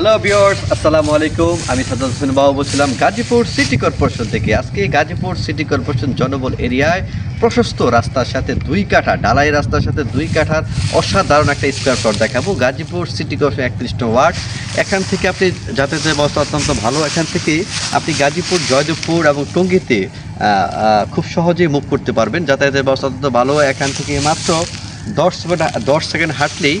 Hello viewers আসসালামু আলাইকুম আমি সাজ্জাদ হোসেন বাবু বলছিলাম গাজীপুর সিটি কর্পোরেশন থেকে। আজকে গাজীপুর সিটি কর্পোরেশন জনবল এরিয়ায় প্রশস্ত রাস্তার সাথে দুই কাঠা ডালাই রাস্তার সাথে দুই কাঠার অসাধারণ একটা স্কোয়ার প্লট দেখাবো। গাজীপুর সিটি কর্পোরেশন একত্রিশটা ওয়ার্ড। এখান থেকে আপনি যাতায়াতের ব্যবস্থা অত্যন্ত ভালো, এখান থেকে আপনি গাজীপুর, জয়দেবপুর এবং টঙ্গীতে খুব সহজেই মুভ করতে পারবেন। যাতায়াতের ব্যবস্থা অত্যন্ত ভালো। এখান থেকে মাত্র দশ দশ সেকেন্ড হাঁটলেই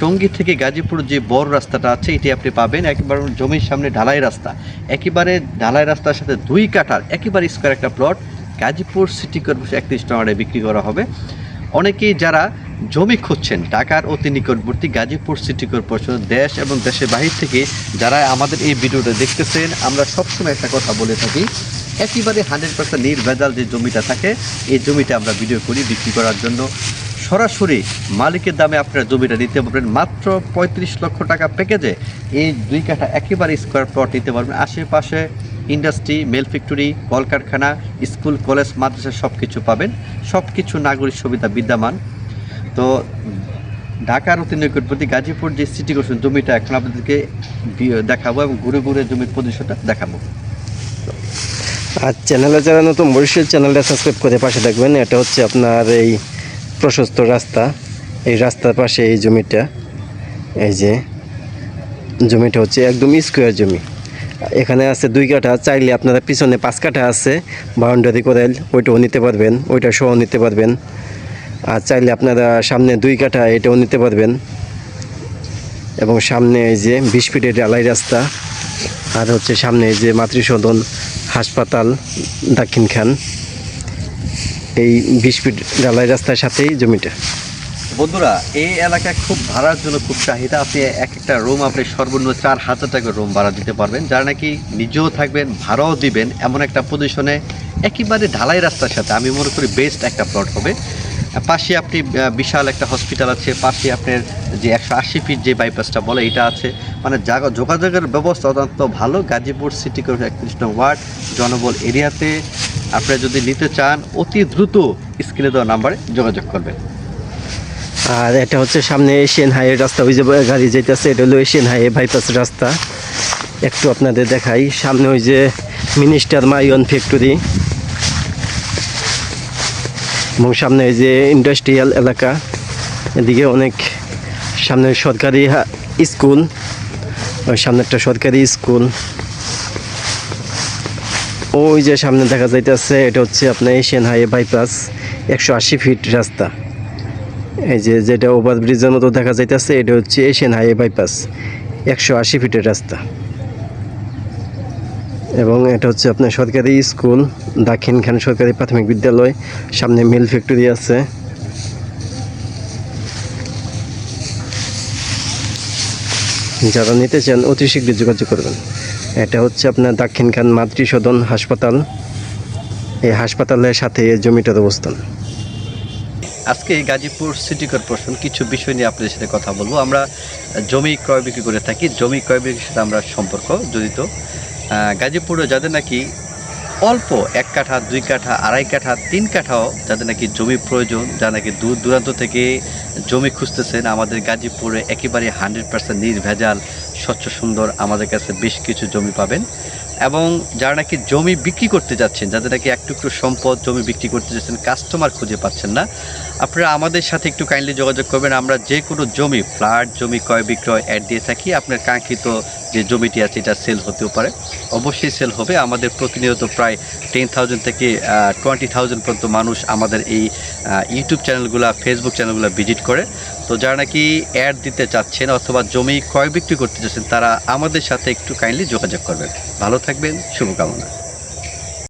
টঙ্গী থেকে গাজীপুর যে বড় রাস্তাটা আছে, এটি আপনি পাবেন একেবারে জমির সামনে ঢালাই রাস্তা। একেবারে ঢালাই রাস্তার সাথে দুই কাঠার, একেবারে স্কোয়ার একটা প্লট গাজীপুর সিটি কর্পোরেশন একত্রিশ টাকায় বিক্রি করা হবে। অনেকেই যারা জমি খুঁজছেন, ঢাকার অতি নিকটবর্তী গাজীপুর সিটি কর্পোরেশন দেশ এবং দেশের বাহির থেকে যারা আমাদের এই ভিডিওটা দেখতেছেন, আমরা সবসময় একটা কথা বলে থাকি, একেবারে হান্ড্রেড পার্সেন্ট নির্ভেজাল যে জমিটা থাকে, এই জমিটা আমরা ভিডিও করি বিক্রি করার জন্য। সরাসরি মালিকের দামে আপনারা জমিটা নিতে পারবেন। মাত্র পঁয়ত্রিশ লক্ষ টাকা প্যাকেজে এই দুই কাঠা একেবারে স্কোয়ার প্লট নিতে পারবেন। আশেপাশে ইন্ডাস্ট্রি মেল ফ্যাক্টরি কলকারখানা স্কুল কলেজ মাদ্রাসা সব কিছু পাবেন। সব কিছু নাগরিক সুবিধা বিদ্যমান। তো ঢাকার অতি নিকটবর্তী গাজীপুর যে সিটি কর্পোরেশন জমিটা, এখন আপনাদেরকে দেখাবো এবং ঘুরে ঘুরে জমির পজিশনটা দেখাবো। আর চ্যানেলে যারা নতুন বরিশাল চ্যানেলটা সাবস্ক্রাইব করে পাশে থাকবেন। এটা হচ্ছে আপনার এই প্রশস্ত রাস্তা। এই রাস্তার পাশে এই জমিটা, এই যে জমিটা হচ্ছে একদম স্কোয়ার জমি। এখানে আছে দুই কাঠা, চাইলে আপনারা পিছনে পাঁচ কাঠা আছে, বাউন্ডারি করে ওইটাও নিতে পারবেন, ওইটা সহ নিতে পারবেন। আর চাইলে আপনারা সামনে দুই কাঠা এটাও নিতে পারবেন। এবং সামনে এই যে বিশ ফিটের ডালাই রাস্তা, আর হচ্ছে সামনে এই যে মাতৃসদন হাসপাতাল দাক্ষিণ খান এই বিশ ফিট ডালাই রাস্তার সাথেই জমিটা। বন্ধুরা, এই এলাকায় খুব ভাড়ার জন্য খুব চাহিদা আপনি এক একটা রুম আপনি সর্বনিম্ন চার হাজার টাকা রুম ভাড়া দিতে পারবেন, যারা নাকি নিজেও থাকবেন, ভাড়াও দিবেন, এমন একটা পজিশনে একেবারে ঢালাই রাস্তার সাথে, আমি মনে করি বেস্ট একটা প্লট হবে। পাশে আপনি বিশাল একটা হসপিটাল আছে, পাশে আপনার যে একশো আশি ফিট যে বাইপাসটা বলে, এটা আছে। মানে যোগাযোগের ব্যবস্থা অত্যন্ত ভালো। গাজীপুর সিটি কর্পোরেশন একত্রিশ নং ওয়ার্ড, জনবল এরিয়াতে আপনি যদি নিতে চান, অতি দ্রুত স্ক্রিনে দেওয়া নাম্বারে যোগাযোগ করবেন। আর এটা হচ্ছে সামনে এশিয়ান হাইওয়ে রাস্তা, ওই যে গাড়ি যেতেছে এটা হলো এশিয়ান হাইওয়ে বাইপাস রাস্তা। একটু আপনাদের দেখাই, সামনে ওই যে মিনিস্টার মাইয়ন ফ্যাক্টরি এবং সামনে এই যে ইন্ডাস্ট্রিয়াল এলাকা, এদিকে অনেক সামনে সরকারি স্কুল সামনে একটা সরকারি স্কুল। ওই যে সামনে দেখা যাইতেছে, এটা হচ্ছে আপনার এশিয়ান হাইওয়ে বাইপাস, একশো আশি ফিট রাস্তা। এই যে যেটা ওভারব্রিজের মতো দেখা যাইতেছে, এটা হচ্ছে এশিয়ান হাইওয়ে বাইপাস, একশো আশি ফিটের রাস্তা। এবং এটা হচ্ছে আপনার সরকারি স্কুল দাক্ষিণ খান সরকারি প্রাথমিক বিদ্যালয়, সামনে মিল ফ্যাক্টরি আছে। যারা নিতে চান, অতি শীঘ্রই যোগাযোগ করবেন। এটা হচ্ছে আপনার দাক্ষিণ খান মাতৃসদন হাসপাতাল। এই হাসপাতালের সাথে এই জমিটার অবস্থান। আজকে গাজীপুর সিটি কর্পোরেশন কিছু বিষয় নিয়ে আপনাদের সাথে কথা বলব। আমরা জমি ক্রয় বিক্রি করে থাকি। জমি ক্রয় বিক্রির সাথে আমরা সম্পর্ক জড়িত। গাজীপুরে যাদের নাকি অল্প এক কাঠা, দুই কাঠা, আড়াই কাঠা, তিন কাঠাও যাদের নাকি জমি প্রয়োজন যারা নাকি দূর দূরান্ত থেকে জমি খুঁজতেছেন, আমাদের গাজীপুরে একেবারে হান্ড্রেড পার্সেন্ট নির্ভেজাল, স্বচ্ছ, সুন্দর, আমাদের কাছে বেশ কিছু জমি পাবেন। এবং যারা নাকি জমি বিক্রি করতে যাচ্ছেন, যাদের নাকি এক টুকরো সম্পদ জমি বিক্রি করতে যাচ্ছেন কাস্টমার খুঁজে পাচ্ছেন না, আপনারা আমাদের সাথে একটু কাইন্ডলি যোগাযোগ করবেন। আমরা যে কোনো জমি ফ্ল্যাট জমি, ক্রয় বিক্রয় অ্যাড দিয়ে থাকি। আপনার কাঙ্ক্ষিত যে জমিটি আছে, এটা সেল হতেও পারে। অবশ্যই সেল হবে। আমাদের প্রতিনিয়ত প্রায় টেন থাউজেন্ড থেকে টোয়েন্টি থাউজেন্ড পর্যন্ত মানুষ আমাদের এই ইউটিউব চ্যানেলগুলো ফেসবুক চ্যানেলগুলো ভিজিট করে। তো যারা নাকি অ্যাড দিতে চাচ্ছেন অথবা জমি ক্রয় বিক্রি করতে চাচ্ছেন, তারা আমাদের সাথে একটু কাইন্ডলি যোগাযোগ করবেন। ভালো থাকবেন। শুভকামনা।